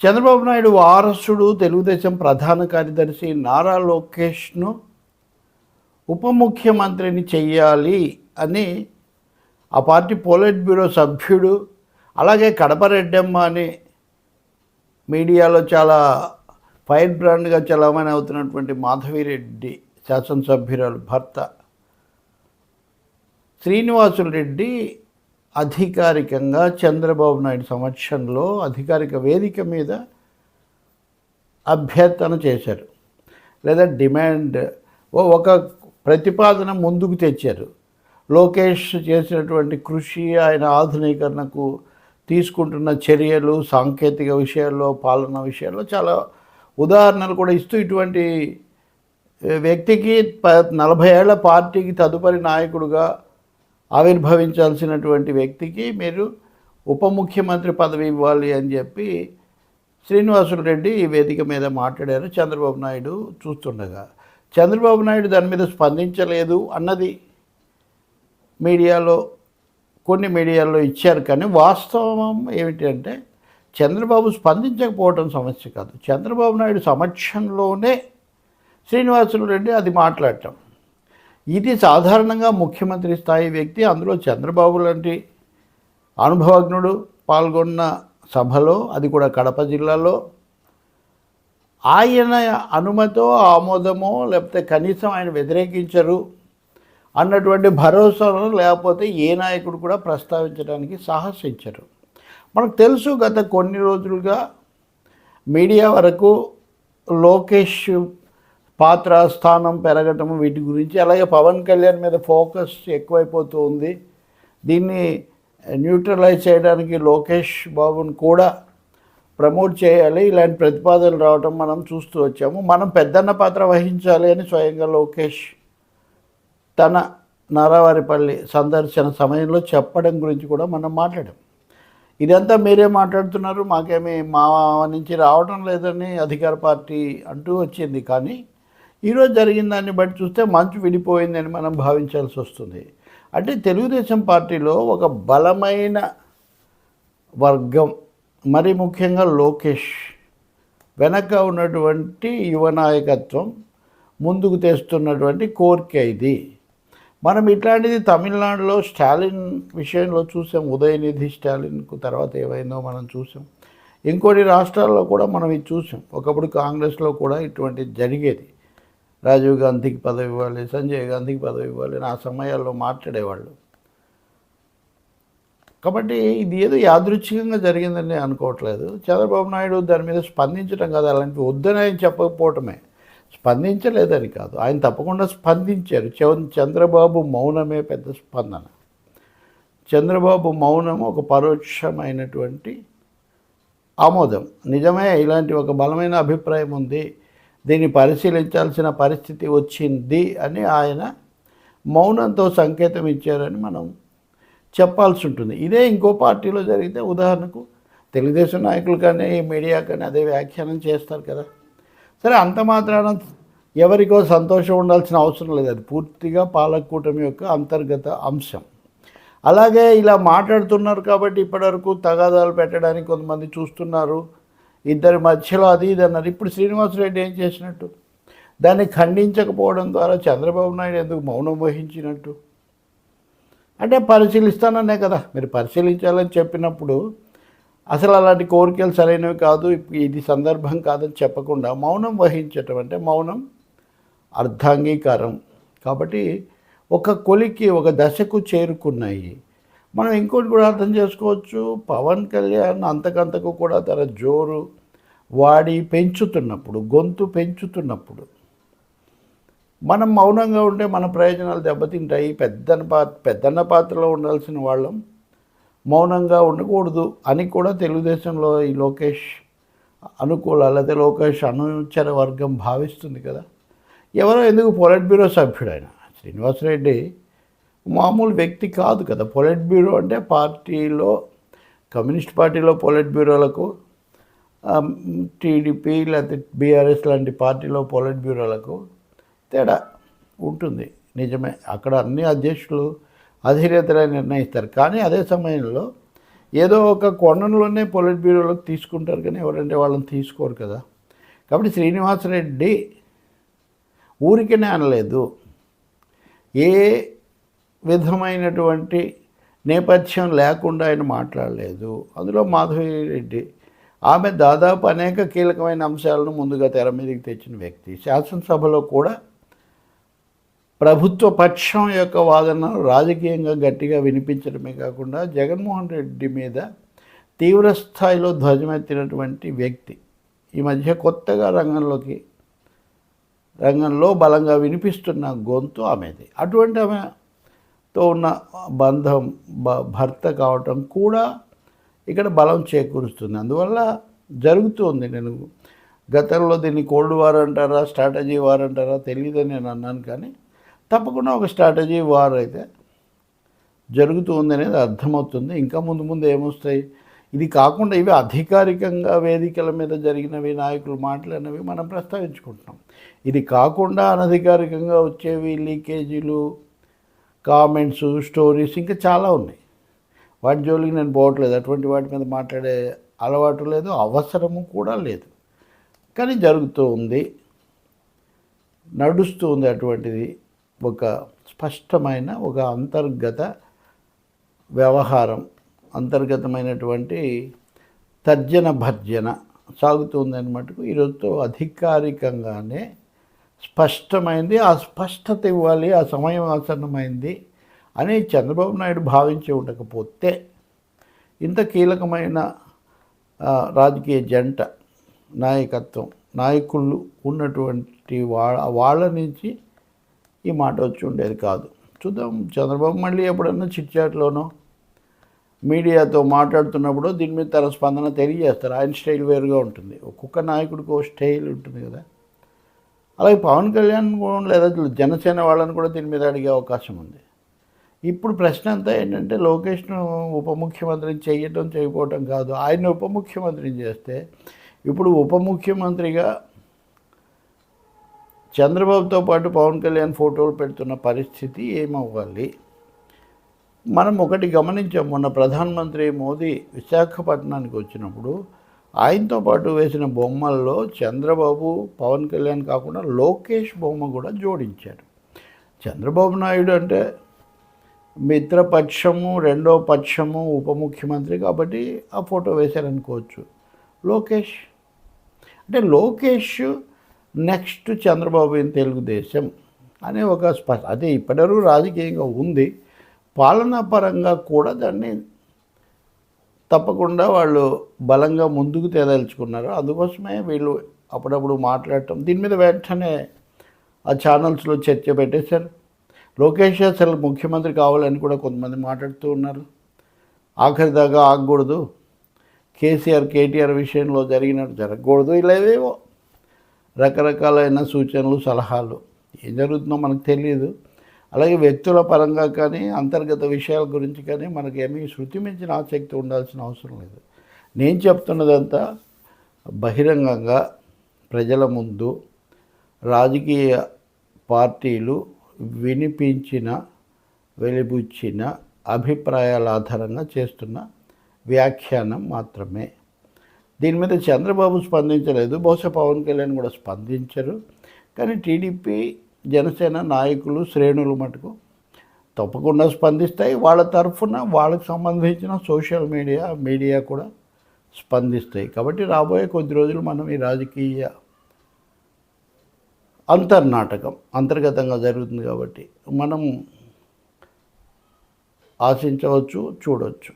చంద్రబాబు నాయుడు వారసుడు తెలుగుదేశం ప్రధాన కార్యదర్శి నారా లోకేష్ను ఉప ముఖ్యమంత్రిని చెయ్యాలి అని ఆ పార్టీ పోలిట్ బ్యూరో సభ్యుడు అలాగే కడప రెడ్డమ్మ అని మీడియాలో చాలా ఫైర్ బ్రాండ్గా చలామణి అవుతున్నటువంటి మాధవిరెడ్డి శాసనసభ్యురాలు భర్త శ్రీనివాసులు రెడ్డి అధికారికంగా చంద్రబాబు నాయుడు సమక్షంలో అధికారిక వేదిక మీద అభ్యర్థన చేశారు. లేదా డిమాండ్ ఒక ప్రతిపాదన ముందుకు తెచ్చారు. లోకేష్ చేసినటువంటి కృషి ఆయన ఆధునీకరణకు తీసుకుంటున్న చర్యలు సాంకేతిక విషయాల్లో పాలన విషయాల్లో చాలా ఉదాహరణలు కూడా ఇస్తూ ఇటువంటి వ్యక్తికి ప నలభై ఏళ్ళ పార్టీకి తదుపరి నాయకుడుగా ఆవిర్భవించాల్సినటువంటి వ్యక్తికి మీరు ఉప ముఖ్యమంత్రి పదవి ఇవ్వాలి అని చెప్పి శ్రీనివాసులు రెడ్డి ఈ వేదిక మీద మాట్లాడారు. చంద్రబాబు నాయుడు చూస్తుండగా చంద్రబాబు నాయుడు దాని మీద స్పందించలేదు అన్నది మీడియాలో కొన్ని మీడియాల్లో ఇచ్చారు. కానీ వాస్తవం ఏమిటి అంటే చంద్రబాబు స్పందించకపోవడం సమస్య కాదు. చంద్రబాబు నాయుడు సమక్షంలోనే శ్రీనివాసులు రెడ్డి అది మాట్లాడటం. ఇది సాధారణంగా ముఖ్యమంత్రి స్థాయి వ్యక్తి అందులో చంద్రబాబు లాంటి అనుభవజ్ఞుడు పాల్గొన్న సభలో అది కూడా కడప జిల్లాలో ఆయన అనుమతో ఆమోదమో లేకపోతే కనీసం ఆయన వ్యతిరేకించరు అన్నటువంటి భరోసాను లేకపోతే ఏ నాయకుడు కూడా ప్రస్తావించడానికి సాహసించరు. మనకు తెలుసు గత కొన్ని రోజులుగా మీడియా వరకు లోకేష్ పాత్ర స్థానం పెరగటం వీటి గురించి అలాగే పవన్ కళ్యాణ్ మీద ఫోకస్ ఎక్కువైపోతూ ఉంది. దీన్ని న్యూట్రలైజ్ చేయడానికి లోకేష్ బాబుని కూడా ప్రమోట్ చేయాలి. ఇలాంటి ప్రతిపాదనలు రావటం మనం చూస్తూ వచ్చాము. మనం పెద్దన్న పాత్ర వహించాలి అని స్వయంగా లోకేష్ తన నారావారిపల్లి సందర్శన సమయంలో చెప్పడం గురించి కూడా మనం మాట్లాడాం. ఇదంతా మీరే మాట్లాడుతున్నారు. మాకేమీ మా నుంచి రావడం లేదని అధికార పార్టీ అంటూ వచ్చింది. కానీ ఈరోజు జరిగిన దాన్ని బట్టి చూస్తే మంచు విడిపోయిందని మనం భావించాల్సి వస్తుంది. అంటే తెలుగుదేశం పార్టీలో ఒక బలమైన వర్గం మరి ముఖ్యంగా లోకేష్ వెనక ఉన్నటువంటి యువ నాయకత్వం ముందుకు తెస్తున్నటువంటి కోరిక ఇది మనం ఇట్లాంటిది తమిళనాడులో స్టాలిన్ విషయంలో చూసాం ఉదయనిధి స్టాలిన్కు తర్వాత ఏమైందో మనం చూసాం. ఇంకోటి రాష్ట్రాల్లో కూడా మనం ఇది చూసాం. ఒకప్పుడు కాంగ్రెస్లో కూడా ఇటువంటిది జరిగేది. రాజీవ్ గాంధీకి పదవి ఇవ్వాలి సంజయ్ గాంధీకి పదవి ఇవ్వాలి అని ఆ సమయాల్లో మాట్లాడేవాళ్ళు. కాబట్టి ఇది ఏదో యాదృచ్ఛికంగా జరిగిందని నేను అనుకోవట్లేదు. చంద్రబాబు నాయుడు దాని మీద స్పందించడం కాదు అలాంటివి వద్దని ఆయన చెప్పకపోవటమే. స్పందించలేదని కాదు. ఆయన తప్పకుండా స్పందించారు. చంద్రబాబు మౌనమే పెద్ద స్పందన. చంద్రబాబు మౌనం ఒక పరోక్షమైనటువంటి ఆమోదం. నిజమే ఇలాంటి ఒక బలమైన అభిప్రాయం ఉంది. దీన్ని పరిశీలించాల్సిన పరిస్థితి వచ్చింది అని ఆయన మౌనంతో సంకేతం ఇచ్చారని మనం చెప్పాల్సి ఉంటుంది. ఇదే ఇంకో పార్టీలో జరిగితే ఉదాహరణకు తెలుగుదేశం నాయకులు కానీ మీడియా కానీ అదే వ్యాఖ్యానం చేస్తారు కదా. సరే అంత మాత్రాన ఎవరికో సంతోషం ఉండాల్సిన అవసరం లేదు. అది పూర్తిగా పాలకూటమి యొక్క అంతర్గత అంశం. అలాగే ఇలా మాట్లాడుతున్నారు కాబట్టి ఇప్పటివరకు తగాదాలు పెట్టడానికి కొంతమంది చూస్తున్నారు. ఇద్దరి మధ్యలో అది ఇది అన్నారు. ఇప్పుడు శ్రీనివాసరెడ్డి ఏం చేసినట్టు? దాన్ని ఖండించకపోవడం ద్వారా చంద్రబాబు నాయుడు ఎందుకు మౌనం వహించినట్టు? అంటే పరిశీలిస్తాననే కదా. మీరు పరిశీలించాలని చెప్పినప్పుడు అసలు అలాంటి కోరికలు సరైనవి కాదు ఇది సందర్భం కాదని చెప్పకుండా మౌనం వహించటం అంటే మౌనం అర్ధాంగీకారం. కాబట్టి ఒక కొలికి ఒక దశకు చేరుకున్నాయి. మనం ఇంకోటి కూడా అర్థం చేసుకోవచ్చు. పవన్ కళ్యాణ్ అంతకంతకు కూడా తన జోరు వాడి పెంచుతున్నప్పుడు గొంతు పెంచుతున్నప్పుడు మనం మౌనంగా ఉంటే మన ప్రయోజనాలు దెబ్బతింటాయి. పెద్దన్న పాత్ర పెద్దన్న పాత్రలో ఉండాల్సిన వాళ్ళం మౌనంగా ఉండకూడదు అని కూడా తెలుగుదేశంలో ఈ లోకేష్ అనుకూల లేకపోతే లోకేష్ అనుచర వర్గం భావిస్తుంది కదా. ఎవరో ఎందుకు పొలిట్ బ్యూరో సభ్యుడు ఆయన? శ్రీనివాసరెడ్డి మామూలు వ్యక్తి కాదు కదా. పొలిట్ బ్యూరో అంటే పార్టీలో కమ్యూనిస్ట్ పార్టీలో పొలిట్ బ్యూరోలకు టీడీపీ లేకపోతే బీఆర్ఎస్ లాంటి పార్టీలో పొలిట్ బ్యూరోలకు తేడా ఉంటుంది. నిజమే. అక్కడ అన్ని అధ్యక్షులు అధినేతలే నిర్ణయిస్తారు. కానీ అదే సమయంలో ఏదో ఒక కొండంలోనే పొలిట్ బ్యూరోలోకి తీసుకుంటారు కానీ ఎవరంటే వాళ్ళని తీసుకోరు కదా. కాబట్టి శ్రీనివాసరెడ్డి ఊరికనే అనలేదు. ఏ విధమైనటువంటి నేపథ్యం లేకుండా ఆయన మాట్లాడలేదు. అందులో మాధవి రెడ్డి ఆమె దాదాపు అనేక కీలకమైన అంశాలను ముందుగా తెర మీదకి తెచ్చిన వ్యక్తి. శాసనసభలో కూడా ప్రభుత్వ పక్షం యొక్క వాదనను రాజకీయంగా గట్టిగా వినిపించడమే కాకుండా జగన్మోహన్ రెడ్డి మీద తీవ్ర స్థాయిలో ధ్వజమెత్తినటువంటి వ్యక్తి. ఈ మధ్య కొత్తగా రంగంలోకి రంగంలో బలంగా వినిపిస్తున్న గొంతు ఆమెది. అటువంటి ఆమె తో ఉన్న బంధం భ- భర్త కావటం కూడా ఇక్కడ బలం చేకూరుస్తుంది. అందువల్ల జరుగుతుంది. నేను గతంలో దీన్ని కోల్డ్ వార్ అంటారా స్ట్రాటజీ వార్ అంటారా తెలియదని నేను అన్నాను కానీ తప్పకుండా ఒక స్ట్రాటజీ వార్ అయితే జరుగుతూ ఉంది అనేది అర్థమవుతుంది. ఇంకా ముందు ముందు ఏమొస్తాయి? ఇది కాకుండా ఇవి అధికారికంగా వేదికల మీద జరిగినవి నాయకులు మాట్లాడినవి మనం ప్రస్తావించుకుంటున్నాం. ఇది కాకుండా అనధికారికంగా వచ్చేవి లీకేజీలు కామెంట్స్ స్టోరీస్ ఇంకా చాలా ఉన్నాయి. వాటి జోలికి నేను పోవట్లేదు. అటువంటి వాటి మీద మాట్లాడే అలవాటు లేదు అవసరము కూడా లేదు. కానీ జరుగుతూ ఉంది. నడుస్తూ ఉంది అటువంటిది ఒక స్పష్టమైన ఒక అంతర్గత వ్యవహారం. అంతర్గతమైనటువంటి తర్జన భర్జన సాగుతుంది మటుకు ఈరోజుతో అధికారికంగానే స్పష్టమైంది ఆ స్పష్టత ఇవ్వాలి ఆ సమయం ఆసన్నమైంది అని చంద్రబాబు నాయుడు భావించి ఉండకపోతే ఇంత కీలకమైన రాజకీయ జంట నాయకత్వం నాయకులు ఉన్నటువంటి వాళ్ళ వాళ్ళ నుంచి ఈ మాట వచ్చి ఉండేది కాదు. చూద్దాం చంద్రబాబు మళ్ళీ ఎప్పుడన్నా చిట్చాట్లోనో మీడియాతో మాట్లాడుతున్నప్పుడు దీని మీద తన స్పందన తెలియజేస్తారు. ఆయన స్టైల్ వేరుగా ఉంటుంది. ఒక్కొక్క నాయకుడికి ఒక స్టైల్ ఉంటుంది కదా. అలాగే పవన్ కళ్యాణ్ లేదా జనసేన వాళ్ళని కూడా దీని మీద అడిగే అవకాశం ఉంది. ఇప్పుడు ప్రశ్న అంతా ఏంటంటే లోకేష్ను ఉప ముఖ్యమంత్రిని చేయటం చేయకపోవటం కాదు. ఆయన ఉప ముఖ్యమంత్రిని చేస్తే ఇప్పుడు ఉప ముఖ్యమంత్రిగా చంద్రబాబుతో పాటు పవన్ కళ్యాణ్ ఫోటోలు పెడుతున్న పరిస్థితి ఏమవ్వాలి? మనం ఒకటి గమనించాం మొన్న ప్రధానమంత్రి మోదీ విశాఖపట్నానికి వచ్చినప్పుడు ఆయనతో పాటు వేసిన బొమ్మల్లో చంద్రబాబు పవన్ కళ్యాణ్ కాకుండా లోకేష్ బొమ్మ కూడా జోడించారు. చంద్రబాబు నాయుడు అంటే మిత్రపక్షము రెండో పక్షము ఉప ముఖ్యమంత్రి కాబట్టి ఆ ఫోటో వేశారనుకోవచ్చు. లోకేష్? అంటే లోకేష్ నెక్స్ట్ చంద్రబాబు ఇన్ తెలుగుదేశం అనే ఒక స్పష్ట అదే ఇప్పటివరకు రాజకీయంగా ఉంది. పాలనా పరంగా కూడా దాన్ని తప్పకుండా వాళ్ళు బలంగా ముందుకు తేదలుచుకున్నారు. అందుకోసమే వీళ్ళు అప్పుడప్పుడు మాట్లాడటం. దీని మీద వెంటనే ఆ ఛానల్స్లో చర్చ పెట్టేశారు. లోకేష్ అసలు ముఖ్యమంత్రి కావాలని కూడా కొంతమంది మాట్లాడుతూ ఉన్నారు. ఆఖరి దాకా ఆగకూడదు. కేసీఆర్ కేటీఆర్ విషయంలో జరిగినట్టు జరగకూడదు. ఇలా ఏవేవో రకరకాలైన సూచనలు సలహాలు. ఏం జరుగుతుందో మనకు తెలియదు. అలాగే వ్యక్తుల పరంగా కానీ అంతర్గత విషయాల గురించి కానీ మనకేమీ శృతి మించిన ఆసక్తి ఉండాల్సిన అవసరం లేదు. నేను చెప్తున్నదంతా బహిరంగంగా ప్రజల ముందు రాజకీయ పార్టీలు వినిపించిన వెలిబుచ్చిన అభిప్రాయాల ఆధారంగా చేస్తున్న వ్యాఖ్యానం మాత్రమే. దీని మీద చంద్రబాబు స్పందించలేదు. బహుశా పవన్ కళ్యాణ్ కూడా స్పందించరు. కానీ టీడీపీ జనసేన నాయకులు శ్రేణులు మటుకు తప్పకుండా స్పందిస్తాయి. వాళ్ళ తరఫున వాళ్ళకి సంబంధించిన సోషల్ మీడియా మీడియా కూడా స్పందిస్తాయి. కాబట్టి రాబోయే కొద్ది రోజులు మనం ఈ రాజకీయ అంతర్నాటకం అంతర్గతంగా జరుగుతుంది కాబట్టి మనం ఆశించవచ్చు చూడవచ్చు.